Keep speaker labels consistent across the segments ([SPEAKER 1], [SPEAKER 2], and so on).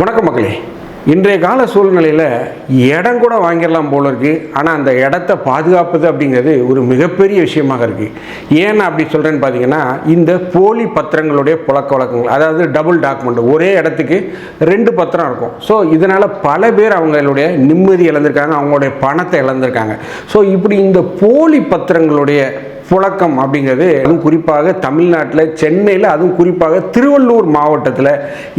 [SPEAKER 1] வணக்கம் மக்களே. இன்றைய கால சூழ்நிலையில் இடம் கூட வாங்கிடலாம் போல இருக்குது ஆனால் அந்த இடத்த பாதுகாப்பது அப்படிங்கிறது ஒரு மிகப்பெரிய விஷயமாக இருக்குது ஏன் அப்படி சொல்கிறேன்னு பார்த்தீங்கன்னா இந்த போலி பத்திரங்களுடைய புழக்க வழக்கங்கள் அதாவது டபுள் டாக்குமெண்ட் ஒரே இடத்துக்கு ரெண்டு பத்திரம் இருக்கும். ஸோ இதனால் பல பேர் அவங்களுடைய நிம்மதி இழந்திருக்காங்க அவங்களுடைய பணத்தை இழந்திருக்காங்க. ஸோ இப்படி இந்த போலி பத்திரங்களுடைய புழக்கம் அப்படிங்கிறது அதுவும் குறிப்பாக தமிழ்நாட்டில் சென்னையில் அதுவும் குறிப்பாக திருவள்ளூர் மாவட்டத்தில்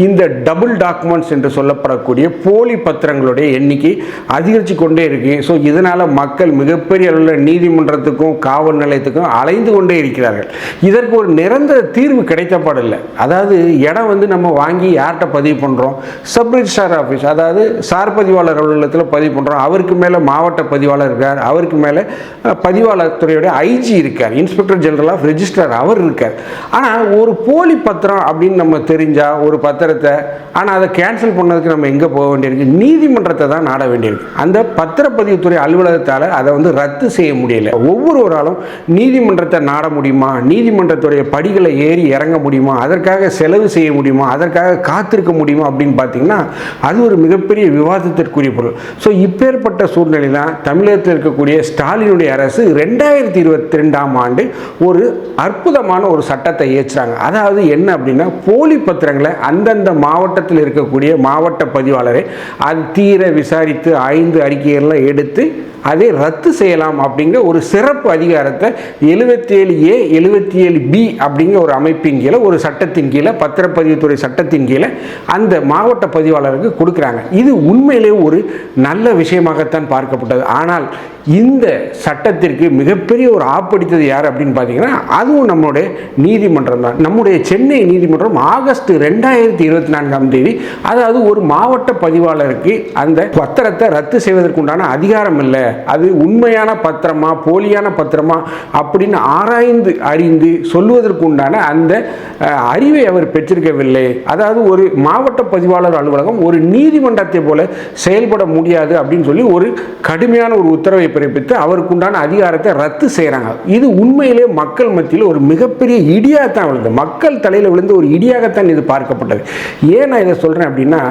[SPEAKER 1] இந்த டபுள் டாக்குமெண்ட்ஸ் என்று சொல்லப்படக்கூடிய போலி பத்திரங்களுடைய எண்ணிக்கை அதிகரித்து கொண்டே இருக்கு. ஸோ இதனால் மக்கள் மிகப்பெரிய அளவில் நீதிமன்றத்துக்கும் காவல் நிலையத்துக்கும் அலைந்து கொண்டே இருக்கிறார்கள். இதற்கு ஒரு நிரந்தர தீர்வு கிடைத்தப்படலை அதாவது இடம் வந்து நம்ம வாங்கி யார்கிட்ட பதிவு பண்ணுறோம் சப் ரிஜிஸ்டார் ஆஃபீஸ் அதாவது சார் பதிவாளர் அலுவலகத்தில் பதிவு பண்ணுறோம் அவருக்கு மேலே மாவட்ட பதிவாளர் இருக்கார். அவருக்கு மேலே பதிவாளர் துறையுடைய ஐஜி இருக்கார். இன்ஸ்பெக்டர் ஜெனரல் ஆஃப் ரெஜிஸ்ட்ரார் அவர் இருக்கார். ஆனால் ஒரு போலி பத்திரம் அப்படின்னு நம்ம தெரிஞ்சால் ஒரு பத்திரத்தை ஆனால் அதை கேன்சல் பண்ணதுக்கு நம்ம எங்கே போக வேண்டியிருக்கு? நீதிமன்றத்தை தான் நாட வேண்டியிருக்கு. அந்த பத்திரப்பதிவுத்துறை அலுவலகத்தால் அதை வந்து ரத்து செய்ய முடியல. ஒவ்வொருவராலும் நீதிமன்றத்தை நாட முடியுமா? நீதிமன்றத்துடைய படிகளை ஏறி இறங்க முடியுமா? அதற்காக செலவு செய்ய முடியுமா? அதற்காக காத்திருக்க முடியுமா? அப்படின்னு பார்த்தீங்கன்னா அது ஒரு மிகப்பெரிய விவாதத்திற்குரிய பொருள். ஸோ இப்பேற்பட்ட சூழ்நிலை தான் தமிழகத்தில் இருக்கக்கூடிய ஸ்டாலினுடைய அரசு ரெண்டாயிரத்தி இருபத்தி ரெண்டாம் ஆண்டு ஒரு அற்புதமான ஒரு சட்டத்தை இயற்றுறாங்க. அதாவது என்ன அப்படின்னா போலி பத்திரங்களை அந்தந்த மாவட்டத்தில் இருக்கக்கூடிய மாவட்ட பதிவாளரை அது தீர விசாரித்து ஐந்து அறிக்கைகள்லாம் எடுத்து அதை ரத்து செய்யலாம் அப்படிங்கிற ஒரு சிறப்பு அதிகாரத்தை எழுபத்தி ஏழு ஏ எழுபத்தி ஏழு பி அப்படிங்கிற ஒரு அமைப்பின் கீழே ஒரு சட்டத்தின் கீழே பத்திரப்பதிவுத்துறை சட்டத்தின் கீழே அந்த மாவட்ட பதிவாளருக்கு கொடுக்குறாங்க. இது உண்மையிலே ஒரு நல்ல விஷயமாகத்தான் பார்க்கப்பட்டது. ஆனால் இந்த சட்டத்திற்கு மிகப்பெரிய ஒரு ஆப்படித்தது யார் அப்படின்னு பார்த்தீங்கன்னா அதுவும் நம்மளுடைய நீதிமன்றம் தான். நம்முடைய சென்னை நீதிமன்றம் ஆகஸ்ட் ரெண்டாயிரத்தி இருபத்தி நான்காம் தேதி அதாவது ஒரு மாவட்ட பதிவாளருக்கு அந்த பத்திரத்தை ரத்து செய்வதற்குண்டான அதிகாரம் இல்லை. அது உண்மையான பத்திரமா போலியான பத்திரமா அப்படின்னு ஆராய்ந்து அறிந்து சொல்வதற்குண்டான அந்த அறிவை அவர் பெற்றிருக்கவில்லை. அதாவது ஒரு மாவட்ட பதிவாளர் அலுவலகம் ஒரு நீதிமன்றத்தை போல செயல்பட முடியாது அப்படின்னு சொல்லி ஒரு கடுமையான ஒரு உத்தரவை பிறப்பித்து அவருக்குண்டான அதிகாரத்தை ரத்து செய்கிறாங்க இது உண்மையிலே மக்கள் மத்தியில் ஒரு மிகப்பெரிய இடியாகத்தான் விழுது மக்கள் தலையில் விழுந்து ஒரு இடியாகத்தான் இது பார்க்கப்பட்டது. ஏன் நான் இதை சொல்கிறேன் அப்படின்னா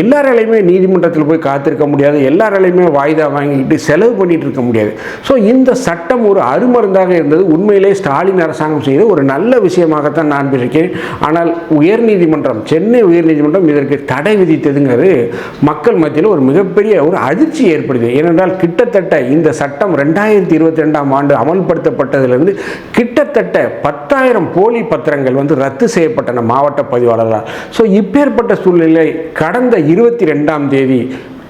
[SPEAKER 1] எல்லாராலையுமே நீதிமன்றத்தில் போய் காத்திருக்க முடியாது. எல்லாராலையுமே வாய்தா வாங்கிட்டு செலவு பண்ணிட்டு இருக்க முடியாது. ஸோ இந்த சட்டம் ஒரு அருமருந்தாக இருந்தது. உண்மையிலே ஸ்டாலின் அரசாங்கம் செய்த ஒரு நல்ல விஷயமாகத்தான் நான் இருக்கிறேன் ஆனால் உயர்நீதிமன்றம் சென்னை உயர்நீதிமன்றம் இதற்கு தடை விதித்ததுங்கிறது மக்கள் மத்தியில் ஒரு மிகப்பெரிய ஒரு அதிர்ச்சி ஏற்படுது. ஏனென்றால் கிட்டத்தட்ட இந்த சட்டம் ரெண்டாயிரத்தி இருபத்தி ரெண்டாம் ஆண்டு அமல்படுத்தப்பட்டதிலிருந்து கிட்டத்தட்ட பத்தாயிரம் போலி பத்திரங்கள் வந்து ரத்து செய்யப்பட்டன மாவட்ட பதிவாளர்களால். ஸோ இப்பேற்பட்ட சூழ்நிலை கடந்த இருபத்தி ரெண்டாம் தேதி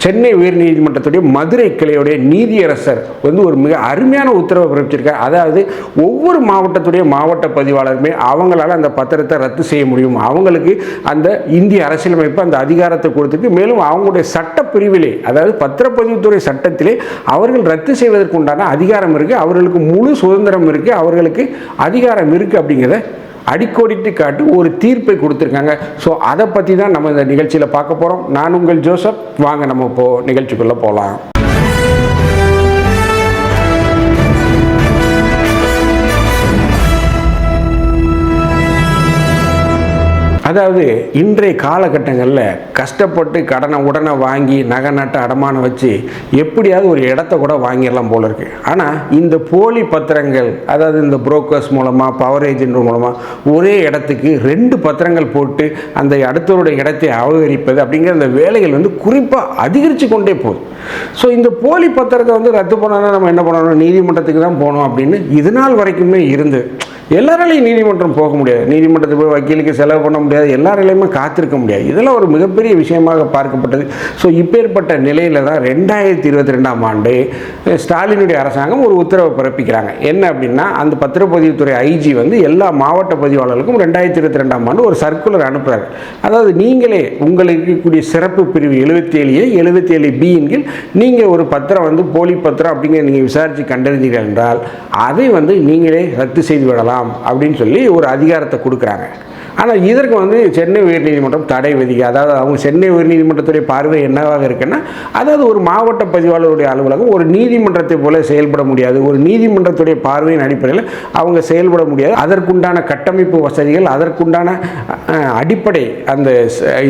[SPEAKER 1] சென்னை உயர்நீதிமன்றத்துடைய மதுரை கிளையுடைய நீதியரசர் வந்து ஒரு மிக அருமையான உத்தரவை பிறப்பிச்சிருக்கார். அதாவது ஒவ்வொரு மாவட்டத்துடைய மாவட்ட பதிவாளருமே அவங்களால அந்த பத்திரத்தை ரத்து செய்ய முடியும். அவங்களுக்கு அந்த இந்திய அரசியலமைப்பு அந்த அதிகாரத்தை கொடுத்துட்டு மேலும் அவங்களுடைய சட்ட பிரிவிலே அதாவது பத்திரப்பதிவுத்துறை சட்டத்திலே அவர்கள் ரத்து செய்வதற்குண்டான அதிகாரம் இருக்குது அவர்களுக்கு முழு சுதந்திரம் இருக்குது அவர்களுக்கு அதிகாரம் இருக்குது அப்படிங்கிறத அடிக்கோடிட்டு காட்டு ஒரு தீர்ப்பை கொடுத்துருக்காங்க. ஸோ அதை பற்றி தான் நம்ம இந்த நிகழ்ச்சியில் பார்க்க போகிறோம் நான் உங்கள் ஜோசப். வாங்க நம்ம இப்போது நிகழ்ச்சிக்குள்ளே போகலாம் அதாவது இன்றைய காலகட்டங்களில் கஷ்டப்பட்டு கடனை உடனே வாங்கி நகை நட்டை அடமானம் வச்சு எப்படியாவது ஒரு இடத்த கூட வாங்கிடலாம் போல இருக்கு. ஆனால் இந்த போலி பத்திரங்கள் அதாவது இந்த புரோக்கர்ஸ் மூலமாக பவர் ஏஜென்ட் மூலமாக ஒரே இடத்துக்கு ரெண்டு பத்திரங்கள் போட்டு அந்த அடுத்தவருடைய இடத்தை அபகரிப்பது அப்படிங்கிற அந்த வேலைகள் வந்து குறிப்பாக அதிகரித்து கொண்டே போகுது. ஸோ இந்த போலி பத்திரத்தை வந்து ரத்து பண்ணால் நம்ம என்ன பண்ணணும்? நீதிமன்றத்துக்கு தான் போகணும் அப்படின்னு இது நாள் வரைக்குமே இருந்தது எல்லாராலையும் நீதிமன்றம் போக முடியாது. நீதிமன்றத்துக்கு போய் வக்கீலுக்கு செலவு பண்ண முடியாது. எல்லாராலையுமே காத்திருக்க முடியாது. இதெல்லாம் ஒரு மிகப்பெரிய விஷயமாக பார்க்கப்பட்டது. ஸோ இப்பேற்பட்ட நிலையில் தான் ரெண்டாயிரத்தி இருபத்தி ரெண்டாம் ஆண்டு ஸ்டாலினுடைய அரசாங்கம் ஒரு உத்தரவை பிறப்பிக்கிறாங்க. என்ன அப்படின்னா அந்த பத்திரப்பதிவுத்துறை ஐஜி வந்து எல்லா மாவட்ட பதிவாளர்களுக்கும் ரெண்டாயிரத்தி இருபத்தி ரெண்டாம் ஆண்டு ஒரு சர்க்குலர் அனுப்புகிறாங்க அதாவது நீங்களே உங்களுக்கு இருக்கக்கூடிய சிறப்பு பிரிவு எழுபத்தி ஏழு ஏ எழுபத்தி ஏழு பியின் கீழ் நீங்கள் ஒரு பத்திரம் வந்து போலி பத்திரம் அப்படிங்கிற நீங்கள் விசாரித்து கண்டறிந்தீர்கள் என்றால் அதை வந்து நீங்களே ரத்து செய்து விடலாம். அப்படின்னு சொல்லி ஒரு அதிகாரத்தை கொடுக்குறாங்க. ஆனால் இதற்கு வந்து சென்னை உயர்நீதிமன்றம் தடை விதிக்க அதாவது அவங்க சென்னை உயர்நீதிமன்றத்துடைய பார்வை என்னவாக இருக்குன்னா அதாவது ஒரு மாவட்ட பதிவாளருடைய அலுவலகம் ஒரு நீதிமன்றத்தை போல செயல்பட முடியாது. ஒரு நீதிமன்றத்துடைய பார்வையின் அடிப்படையில் அவங்க செயல்பட முடியாது. அதற்குண்டான கட்டமைப்பு வசதிகள் அதற்குண்டான அடிப்படை அந்த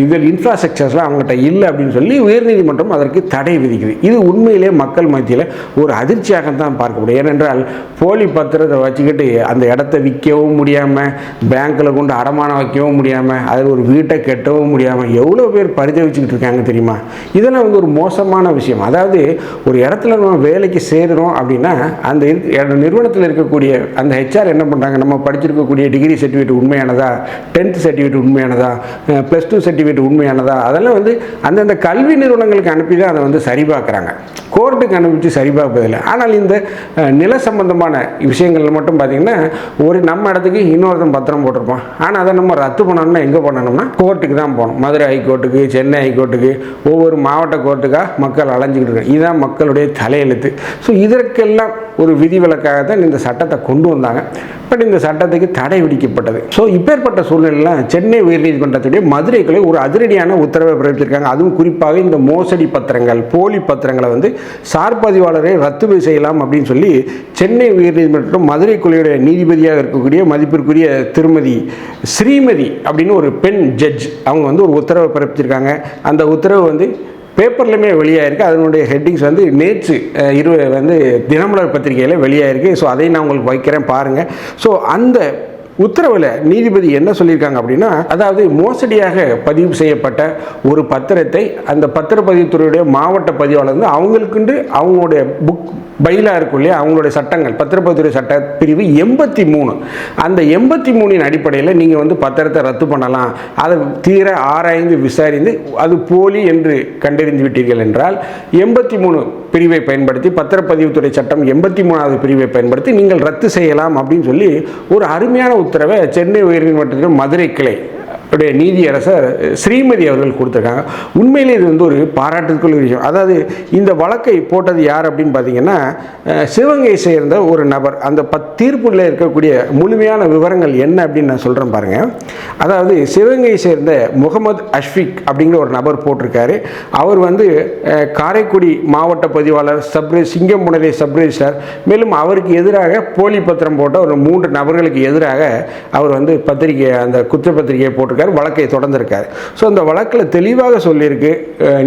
[SPEAKER 1] இதில் இன்ஃப்ராஸ்ட்ரக்சர்ஸ்லாம் அவங்ககிட்ட இல்லை அப்படின்னு சொல்லி உயர்நீதிமன்றம் அதற்கு தடை விதிக்குது. இது உண்மையிலே மக்கள் மத்தியில் ஒரு அதிர்ச்சியாக தான் பார்க்க முடியும் ஏனென்றால் போலி பத்திரத்தை வச்சுக்கிட்டு அந்த இடத்த விற்கவும் முடியாமல் பேங்க்கில் கொண்டு அடமானம் வைக்கவும் முடியாமல் அதில் ஒரு வீட்டை கட்டவும் முடியாமல் எவ்வளோ பேர் பரிதவிச்சுக்கிட்டு இருக்காங்க தெரியுமா? இதெல்லாம் வந்து ஒரு மோசமான விஷயம். அதாவது ஒரு இடத்துல நம்ம வேலைக்கு சேருறோம் அப்படின்னா அந்த நிறுவனத்தில் இருக்கக்கூடிய அந்த ஹெச்ஆர் என்ன பண்ணுறாங்க நம்ம படிச்சிருக்கக்கூடிய டிகிரி சர்டிஃபிகேட் உண்மையானதா? டென்த் சர்டிஃபிகேட் உண்மையானதா? ப்ளஸ் டூ சர்டிஃபிகேட் உண்மையானதா? அதெல்லாம் வந்து அந்தந்த கல்வி நிறுவனங்களுக்கு அனுப்பி தான் அதை வந்து சரிபார்க்குறாங்க கோர்ட்டுக்கு அனுப்பிச்சு சரிபார்ப்பதில்லை ஆனால் இந்த நில சம்பந்தமான விஷயங்களில் மட்டும் பார்த்தீங்கன்னா ஒரு நம்ம இடத்துக்கு இன்னொருத்தன் பத்திரம் போட்டிருப்பான். ஆனால் அதை நம்ம ரத்து பண்ணணும்னா எங்கே பண்ணணும்னா கோர்ட்டுக்கு தான் போகணும். மதுரை ஹைகோர்ட்டுக்கு சென்னை ஹைகோர்ட்டுக்கு ஒவ்வொரு மாவட்ட கோர்ட்டுக்காக மக்கள் அலைஞ்சிக்கிட்டு இருக்காங்க. இதுதான் மக்களுடைய தலையெழுத்து. ஸோ இதற்கெல்லாம் ஒரு விதிவிலக்காக தான் இந்த சட்டத்தை கொண்டு வந்தாங்க. பட் இந்த சட்டத்துக்கு தடை விதிக்கப்பட்டது. ஸோ இப்பேற்பட்ட சூழ்நிலையில் சென்னை உயர்நீதிமன்றத்துடைய மதுரை கிளை ஒரு அதிரடியான உத்தரவை பிறப்பிச்சிருக்காங்க. அதுவும் குறிப்பாக இந்த மோசடி பத்திரங்கள் போலி பத்திரங்களை வந்து சார்பதிவாளரை ரத்து செய்யலாம் அப்படின்னு சொல்லி சென்னை உயர்நீதிமன்றம் மதுரை கொலையுடைய நீதிபதியாக இருக்கக்கூடிய மதிப்பிற்குரிய திருமதி ஸ்ரீமதி அப்படின்னு ஒரு பெண் ஜட்ஜ் அவங்க வந்து ஒரு உத்தரவை பிறப்பிச்சிருக்காங்க. அந்த உத்தரவு வந்து பேப்பர்லையுமே வெளியாயிருக்கு. அதனுடைய ஹெட்டிங்ஸ் வந்து நேற்று இரு வந்து தினமலர் பத்திரிகையில் வெளியாயிருக்கு. ஸோ அதையும் நான் உங்களுக்கு வைக்கிறேன் பாருங்கள் ஸோ அந்த உத்தரவில் நீதிபதி என்ன சொல்லியிருக்காங்க அப்படின்னா அதாவது மோசடியாக பதிவு செய்யப்பட்ட ஒரு பத்திரத்தை அந்த பத்திரப்பதிவுத்துறையுடைய மாவட்ட பதிவாளர் வந்து அவங்களுக்குண்டு அவங்களுடைய புக் பயிலாக இருக்கும் இல்லையா? அவங்களுடைய சட்டங்கள் பத்திரப்பதிவுத்துறை சட்ட பிரிவு எண்பத்தி மூணு. அந்த எண்பத்தி மூணின் அடிப்படையில் நீங்கள் வந்து பத்திரத்தை ரத்து பண்ணலாம். அதை தீர ஆராய்ந்து விசாரிந்து அது போலி என்று கண்டறிந்து விட்டீர்கள் என்றால் எண்பத்தி மூணு பிரிவை பயன்படுத்தி பத்திரப்பதிவுத்துறை சட்டம் எண்பத்தி மூணாவது பிரிவை பயன்படுத்தி நீங்கள் ரத்து செய்யலாம் அப்படின்னு சொல்லி ஒரு அருமையான உத்தரவை சென்னை உயர்நீதிமன்றத்தின் மதுரை கிளை உடைய நீதியரசர் ஸ்ரீமதி அவர்கள் கொடுத்துருக்காங்க. உண்மையிலே இது வந்து ஒரு பாராட்டுக்குள்ள விஷயம். அதாவது இந்த வழக்கை போட்டது யார் அப்படின்னு பார்த்தீங்கன்னா சிவகங்கையை சேர்ந்த ஒரு நபர். அந்த பத் தீர்ப்புல இருக்கக்கூடிய முழுமையான விவரங்கள் என்ன அப்படின்னு நான் சொல்கிறேன் பாருங்கள் அதாவது சிவகங்கையை சேர்ந்த முகமது அஷ்ஃபிக் அப்படிங்கிற ஒரு நபர் போட்டிருக்காரு. அவர் வந்து காரைக்குடி மாவட்ட பதிவாளர் சப்ரி சிங்கம்புணரை சப்ரிஜிஸ்டர் மேலும் அவருக்கு எதிராக போலி பத்திரம் போட்ட ஒரு மூன்று நபர்களுக்கு எதிராக அவர் வந்து பத்திரிகை அந்த குற்றப்பத்திரிகையை போட்டிருக்காரு வழக்கை தொடர்ந்திருக்காரு. ஸோ அந்த வழக்கில் தெளிவாக சொல்லியிருக்கு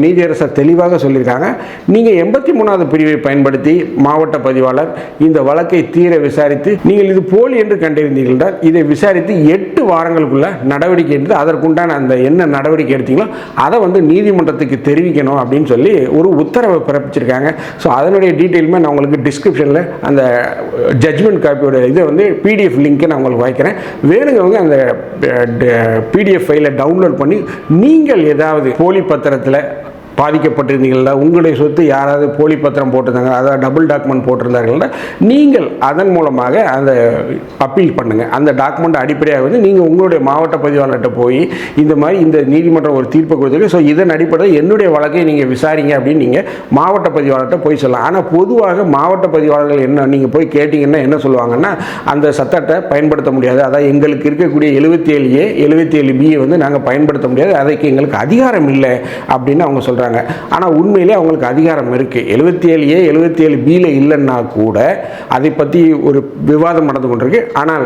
[SPEAKER 1] நீதியரசர் தெளிவாக சொல்லியிருக்காங்க. நீங்கள் எண்பத்தி மூணாவது பிரிவை பயன்படுத்தி மாவட்ட பதிவாளர் இந்த வழக்கை தீர விசாரித்து நீங்கள் இது போலி என்று கண்டறிந்தீர்கள் என்றால் இதை விசாரித்து எட்டு வாரங்களுக்குள்ள நடவடிக்கை எடுத்து அதற்குண்டான அந்த என்ன நடவடிக்கை எடுத்தீங்களோ அதை வந்து நீதிமன்றத்துக்கு தெரிவிக்கணும் அப்படின்னு சொல்லி ஒரு உத்தரவை பிறப்பிச்சிருக்காங்க. ஸோ அதனுடைய டீட்டெயிலுமே நான் உங்களுக்கு டிஸ்கிரிப்ஷனில் அந்த ஜட்ஜ்மெண்ட் காப்பியோட இதை வந்து பிடிஎஃப் லிங்க்கை நான் உங்களுக்கு வைக்கிறேன் வேணுங்கவங்க அந்த பிடிஎஃப் ஃபைலை டவுன்லோட் பண்ணி நீங்கள் ஏதாவது போலி பத்திரத்தில் பாதிக்கப்பட்டிருந்தீங்களா உங்களுடைய சொத்து யாராவது போலி பத்திரம் போட்டிருந்தாங்க அதாவது டபுள் டாக்குமெண்ட் போட்டிருந்தார்கள்னா நீங்கள் அதன் மூலமாக அந்த அப்பீல் பண்ணுங்கள் அந்த டாக்குமெண்ட் அடிப்படையாக வந்து நீங்கள் உங்களுடைய மாவட்ட பதிவாளர்கிட்ட போய் இந்த மாதிரி இந்த நீதிமன்றம் ஒரு தீர்ப்பு கொடுத்துருக்கு. ஸோ இதன் அடிப்படையில் என்னுடைய வழக்கை நீங்கள் விசாரிங்க அப்படின்னு நீங்கள் மாவட்ட பதிவாளர்கிட்ட போய் சொல்லலாம். ஆனால் பொதுவாக மாவட்ட பதிவாளர்கள் என்ன நீங்கள் போய் கேட்டிங்கன்னா என்ன சொல்லுவாங்கன்னா அந்த சத்தத்தை பயன்படுத்த முடியாது. அதாவது எங்களுக்கு இருக்கக்கூடிய எழுபத்தி ஏழு ஏ எழுபத்தி ஏழு பியை வந்து நாங்கள் பயன்படுத்த முடியாது. அதுக்கு எங்களுக்கு அதிகாரம் இல்லை அப்படின்னு அவங்க சொல்கிறாங்க ஆனால் உண்மையிலே அவங்களுக்கு அதிகாரம் இருக்குது எழுபத்தி ஏழு ஏ எழுபத்தி ஏழு பியில் இல்லைன்னா கூட அதை பற்றி ஒரு விவாதம் நடந்து கொண்டிருக்கு. ஆனால்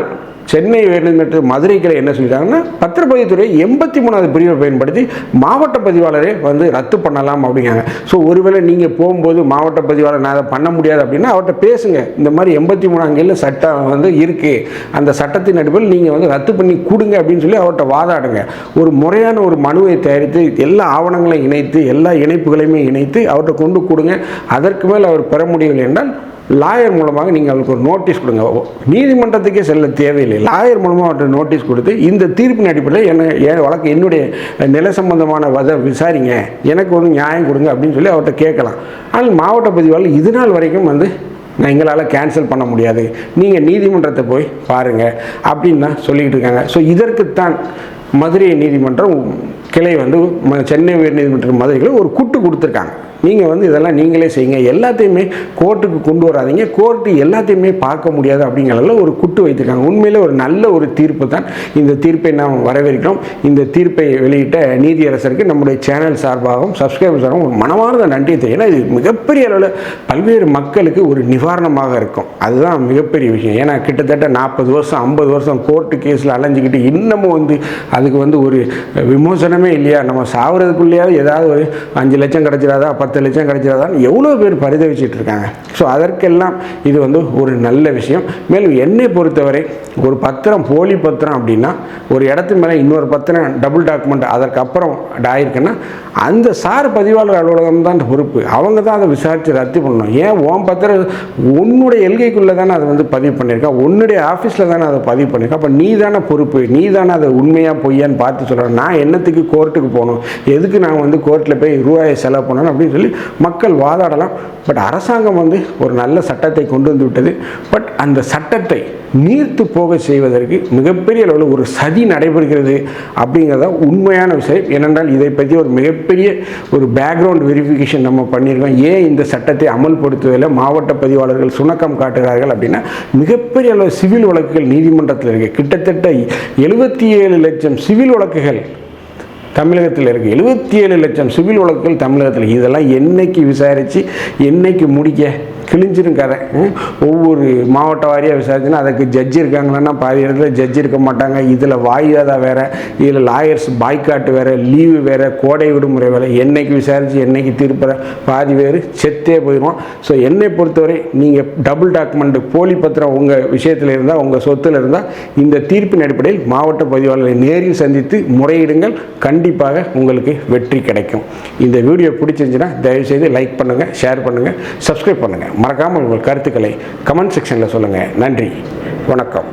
[SPEAKER 1] சென்னை வேணுங்கிறது மதுரை கிளை என்ன சொல்லிட்டாங்கன்னா பத்திரப்பதிவுத்துறை எண்பத்தி மூணாவது பிரிவை பயன்படுத்தி மாவட்ட பதிவாளரே வந்து ரத்து பண்ணலாம் அப்படிங்கிறாங்க. ஸோ ஒருவேளை நீங்கள் போகும்போது மாவட்ட பதிவாளர் நான் அதை பண்ண முடியாது அப்படின்னா அவர்கிட்ட பேசுங்க. இந்த மாதிரி எண்பத்தி மூணாம் மூணாங்கில் சட்டம் வந்து இருக்குது அந்த சட்டத்தின் அடிப்படையில் நீங்கள் வந்து ரத்து பண்ணி கொடுங்க அப்படின்னு சொல்லி அவர்கிட்ட வாதாடுங்க. ஒரு முறையான ஒரு மனுவை தயாரித்து எல்லா ஆவணங்களையும் இணைத்து எல்லா இணைப்புகளையுமே இணைத்து அவர்கிட்ட கொண்டு கொடுங்க. அதற்கு மேல் அவர் பெற முடியவில்லை என்றால் லாயர் மூலமாக நீங்கள் அவளுக்கு ஒரு நோட்டீஸ் கொடுங்க. நீதிமன்றத்துக்கே செல்ல தேவையில்லை. லாயர் மூலமாக அவர்கிட்ட நோட்டீஸ் கொடுத்து இந்த தீர்ப்பின் அடிப்படையில் என்ன என் வழக்கு என்னுடைய நில சம்பந்தமான வத விசாரிங்க. எனக்கு ஒரு நியாயம் கொடுங்க அப்படின்னு சொல்லி அவர்கிட்ட கேட்கலாம். ஆனால் மாவட்ட பதிவாளர் இது நாள் வரைக்கும் வந்து நான் எங்களால் கேன்சல் பண்ண முடியாது. நீங்கள் நீதிமன்றத்தை போய் பாருங்கள் அப்படின்னு தான் சொல்லிக்கிட்டு இருக்காங்க. ஸோ இதற்குத்தான் மதுரை நீதிமன்றம் கிளை வந்து ம- சென்னை உயர்நீதிமன்ற மதுரைகளை ஒரு குட்டு கொடுத்துருக்காங்க. நீங்கள் வந்து இதெல்லாம் நீங்களே செய்யுங்க. எல்லாத்தையுமே கோர்ட்டுக்கு கொண்டு வராதீங்க. கோர்ட்டு எல்லாத்தையுமே பார்க்க முடியாது அப்படிங்கிறதுல ஒரு குட்டு வைத்திருக்காங்க. உண்மையில் ஒரு நல்ல ஒரு தீர்ப்பு தான். இந்த தீர்ப்பை நாம் வரவேற்கிறோம். இந்த தீர்ப்பை வெளியிட்ட நீதியரசருக்கு நம்முடைய சேனல் சார்பாகவும் சப்ஸ்கிரைபர் சார்பாகவும் ஒரு மனமார்ந்த நன்றி தெரியும் ஏன்னா இது மிகப்பெரிய அளவில் பல்வேறு மக்களுக்கு ஒரு நிவாரணமாக இருக்கும். அதுதான் மிகப்பெரிய விஷயம். ஏன்னா கிட்டத்தட்ட நாற்பது வருஷம் ஐம்பது வருஷம் கோர்ட்டு கேஸில் அலைஞ்சிக்கிட்டு இன்னமும் வந்து அதுக்கு வந்து ஒரு விமோசனமே இல்லையா? நம்ம சாகுறதுக்குள்ளேயாவது ஏதாவது ஒரு அஞ்சு லட்சம் கிடச்சிடாதா? பத்து லட்சம் கிடச்சிடாதான்னு எவ்வளோ பேர் பரிதவிச்சிட்டு இருக்காங்க ஸோ அதற்கெல்லாம் இது வந்து ஒரு நல்ல விஷயம். மேலும் என்னை பொறுத்தவரை ஒரு பத்திரம் போலி பத்திரம் அப்படின்னா ஒரு இடத்து மேலே இன்னொரு பத்திரம் டபுள் டாக்குமெண்ட் அதற்கப்புறம் ஆயிருக்குன்னா அந்த சார் பதிவாளர் அலுவலகம் தான் பொறுப்பு. அவங்க தான் அதை விசாரித்து ரத்து பண்ணணும். ஏன் ஓம் பத்திரம் உன்னுடைய எல்கைக்குள்ளே தானே அதை வந்து பதிவு பண்ணியிருக்கா? உன்னுடைய ஆஃபீஸில் தானே அதை பதிவு பண்ணியிருக்கா? அப்போ நீ தானே பொறுப்பு. நீ தானே அதை உண்மையாக பொய்யான்னு பார்த்து சொல்கிறேன் நான் என்னத்துக்கு கோர்ட்டுக்கு போகணும்? எதுக்கு நான் வந்து கோர்ட்டில் போய் ரூபாயை செலவு பண்ணணும் அப்படின்னு சொல்லி மக்கள் வாதாடலாம். பட் அரசாங்கம் வந்து ஒரு நல்ல சட்டத்தை கொண்டு வந்து விட்டது. பட் அந்த சட்டத்தை நீர்த்து போக செய்வதற்கு மிகப்பெரிய அளவில் ஒரு சதி நடைபெறுகிறது அப்படிங்கிறத உண்மையான விஷயம். ஏனென்றால் இதை பற்றி ஒரு மிகப்பெரிய ஒரு பேக்ரவுண்ட் வெரிஃபிகேஷன் நம்ம பண்ணியிருக்கோம். ஏன் இந்த சட்டத்தை அமல்படுத்துவதில் மாவட்ட பதிவாளர்கள் சுணக்கம் காட்டுகிறார்கள் அப்படின்னா மிகப்பெரிய அளவு சிவில் வழக்குகள் நீதிமன்றத்தில் இருக்குது கிட்டத்தட்ட எழுபத்தி ஏழு லட்சம் சிவில் வழக்குகள் தமிழகத்தில் இருக்குது எழுபத்தி ஏழு லட்சம் சிவில் வழக்குகள் தமிழகத்தில். இதெல்லாம் என்னைக்கு விசாரித்து என்னைக்கு முடிக்க? கிழிஞ்சிரும் கதை. ஒவ்வொரு மாவட்ட வாரியாக விசாரிச்சுன்னா அதுக்கு ஜட்ஜி இருக்காங்கன்னா பாதி இடத்துல ஜட்ஜி இருக்க மாட்டாங்க. இதில் வாய்தாதா வேறு இதில் லாயர்ஸ் பாய்காட்டு வேறு லீவு வேறு கோடை விடுமுறை வேறு. என்னைக்கு விசாரித்து என்னைக்கு தீர்ப்புற பாதி பேர் செத்தே போயிடும் ஸோ என்னை பொறுத்தவரை நீங்கள் டபுள் டாக்குமெண்ட் போலி பத்திரம் உங்கள் விஷயத்தில் இருந்தால் உங்கள் சொத்தில் இருந்தால் இந்த தீர்ப்பின் அடிப்படையில் மாவட்ட பதிவாளரை நேரில் சந்தித்து முறையிடுங்கள். கண்டிப்பாக உங்களுக்கு வெற்றி கிடைக்கும். இந்த வீடியோ பிடிச்சிருந்துச்சுன்னா தயவுசெய்து லைக் பண்ணுங்கள் ஷேர் பண்ணுங்கள் சப்ஸ்கிரைப் பண்ணுங்கள் மறக்காமல் உங்கள் கருத்துக்களை கமெண்ட் செக்ஷனில் சொல்லுங்கள் நன்றி வணக்கம்.